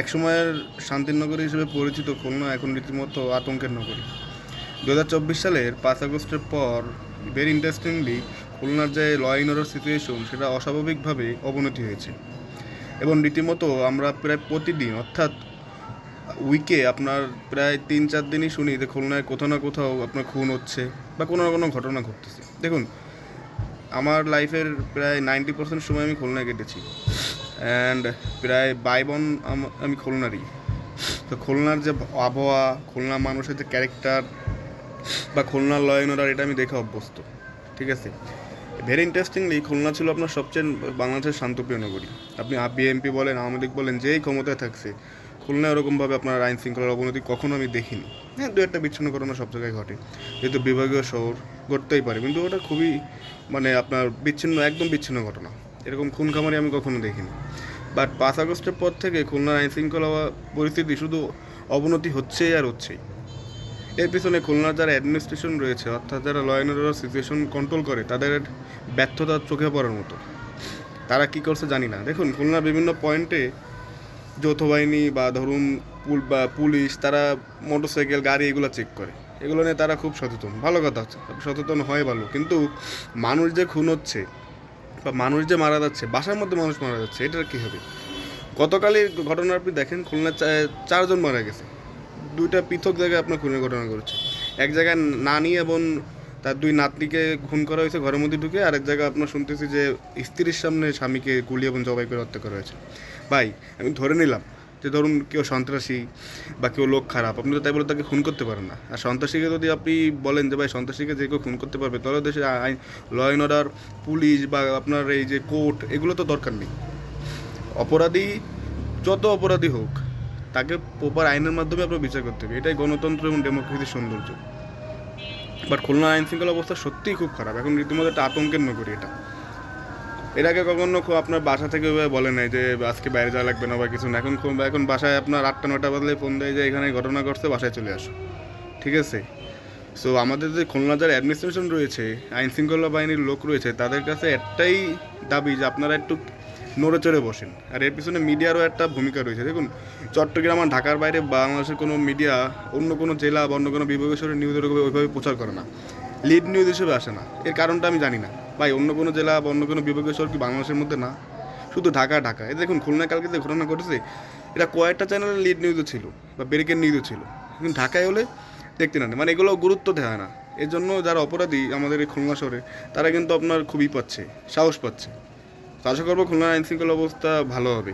একসময়ের শান্তির নগরী হিসেবে পরিচিত খুলনা এখন রীতিমতো আতঙ্কের নগরী। দু হাজার চব্বিশ সালের পাঁচ আগস্টের পর ভেরি ইন্টারেস্টিংলি খুলনার যে ল অ্যান্ড অর্ডার সিচুয়েশন সেটা অস্বাভাবিকভাবে অবনতি হয়েছে। এবং রীতিমতো আমরা প্রায় প্রতিদিন, অর্থাৎ উইকে আপনার প্রায় তিন চার দিনই শুনি যে খুলনায় কোথাও না কোথাও আপনার খুন হচ্ছে বা কোনো না কোনো ঘটনা ঘটতেছে। দেখুন, আমার লাইফের প্রায় নাইনটি পার্সেন্ট সময় আমি খুলনায় কেটেছি। অ্যান্ড প্রায় বাইবন আমি খুলনারই। তো খুলনার যে আবহাওয়া, খুলনা মানুষের যে ক্যারেক্টার বা খুলনার লয়ন অর্ডার এটা আমি দেখে অভ্যস্ত। ঠিক আছে? ভেরি ইন্টারেস্টিংলি খুলনা ছিল আপনার সবচেয়ে বাংলাদেশের শান্তপ্রিয় নগরী। আপনি বিএনপি বলেন, আওয়ামী লীগ বলেন, যেই ক্ষমতায় থাকছে খুলনা ওরকমভাবে আপনার আইন শৃঙ্খলার অবনতি কখনো আমি দেখিনি। হ্যাঁ দু একটা বিচ্ছিন্ন ঘটনা সব জায়গায় ঘটে। যেহেতু বিভাগীয় শহর, ঘটতেই পারে। কিন্তু ওটা খুবই মানে আপনার বিচ্ছিন্ন, একদম বিচ্ছিন্ন ঘটনা। এরকম খুন খামারি আমি কখনো দেখিনি। বাট পাঁচ আগস্টের পর থেকে খুলনার আইন শৃঙ্খলা পরিস্থিতি শুধু অবনতি হচ্ছেই আর হচ্ছেই। এর পিছনে খুলনার যারা অ্যাডমিনিস্ট্রেশন রয়েছে, অর্থাৎ যারা law and order situation control করে, তাদের ব্যর্থতা চোখে পড়ার মতো। তারা কি করছে জানি না। দেখুন, খুলনার বিভিন্ন পয়েন্টে যৌথ বাহিনী বা ধরুন বা পুলিশ, তারা মোটরসাইকেল গাড়ি এগুলো চেক করে। এগুলো নিয়ে তারা খুব সচেতন। ভালো কথা, সচেতন হয় ভালো। কিন্তু মানুষ যে খুন হচ্ছে বা মানুষ যে মারা যাচ্ছে, বাসার মধ্যে মানুষ মারা যাচ্ছে, এটার কী হবে? গতকালের ঘটনা আপনি দেখেন খুলনা চারজন মারা গেছে। দুইটা পৃথক জায়গায় আপনার খুনের ঘটনা ঘটেছে। এক জায়গায় নানি এবং তার দুই নাতনিকে খুন করা হয়েছে, ঘরের মধ্যে ঢুকে। আরেক জায়গায় আপনার শুনতেছি যে স্ত্রীর সামনে স্বামীকে গুলি এবং জবাই করে হত্যা করা হয়েছে। ভাই, আমি ধরে নিলাম যে ধরুন কেউ সন্ত্রাসী বা কেউ লোক খারাপ, আপনি তো তাই বলে তাকে খুন করতে পারেন না। আর সন্ত্রাসীকে যদি আপনি বলেন যে, ভাই, সন্ত্রাসীকে যে কেউ খুন করতে পারবে, তাহলে দেশের আইন, ল অ্যান্ড অর্ডার, পুলিশ বা আপনার এই যে কোর্ট, এগুলো তো দরকার নেই। অপরাধী, যত অপরাধী হোক, তাকে প্রপার আইনের মাধ্যমে আপনার বিচার করতে হবে। এটাই গণতন্ত্র এবং ডেমোক্রেসির সৌন্দর্য। বাট খুলনা আইন শৃঙ্খলা অবস্থা সত্যিই খুব খারাপ। এখন রীতিমতো একটা আতঙ্কের নগরী এটা। এর আগে কখনো খুব আপনার বাসা থেকে ওইভাবে বলে নাই যে আজকে বাইরে যাওয়া লাগবে না বা কিছু না। এখন খুব এখন বাসায় আপনার আটটা নটা বাজলে ফোন দেয় যে এখানে ঘটনা ঘটছে, বাসায় চলে আসো। ঠিক আছে? সো আমাদের যে খুলনা যার অ্যাডমিনিস্ট্রেশন রয়েছে, আইন শৃঙ্খলা বাহিনীর লোক রয়েছে, তাদের কাছে একটাই দাবি যে আপনারা একটু নড়ে চড়ে বসেন। আর এর পিছনে মিডিয়ারও একটা ভূমিকা রয়েছে। দেখুন, চট্টগ্রাম আর ঢাকার বাইরে বাংলাদেশের কোনো মিডিয়া, অন্য কোনো জেলা বা অন্য কোনো বিভাগীয় শহরের নিউজ ওইভাবে প্রচার করে না। লিড নিউজ হিসেবে আসে না। এর কারণটা আমি জানি না। ভাই, অন্য কোনো জেলা বা অন্য কোনো বিভাগীয় শহর কি বাংলাদেশের মধ্যে? না। শুধু ঢাকা ঢাকা। এ দেখুন খুলনা কালকে যে ঘটনা ঘটেছে, এটা কয়েকটা চ্যানেলে লিড নিউজও ছিল, বা ব্রেকের নিউজও ছিল। কিন্তু ঢাকায় হলে দেখতে না মানে এগুলো গুরুত্ব দেওয়া না। এর জন্য যারা অপরাধী আমাদের এই খুলনা শহরে, তারা কিন্তু আপনার খুবই পাচ্ছে, সাহস পাচ্ছে। আশা করব খুলনার আইন শৃঙ্খলা অবস্থা ভালো হবে।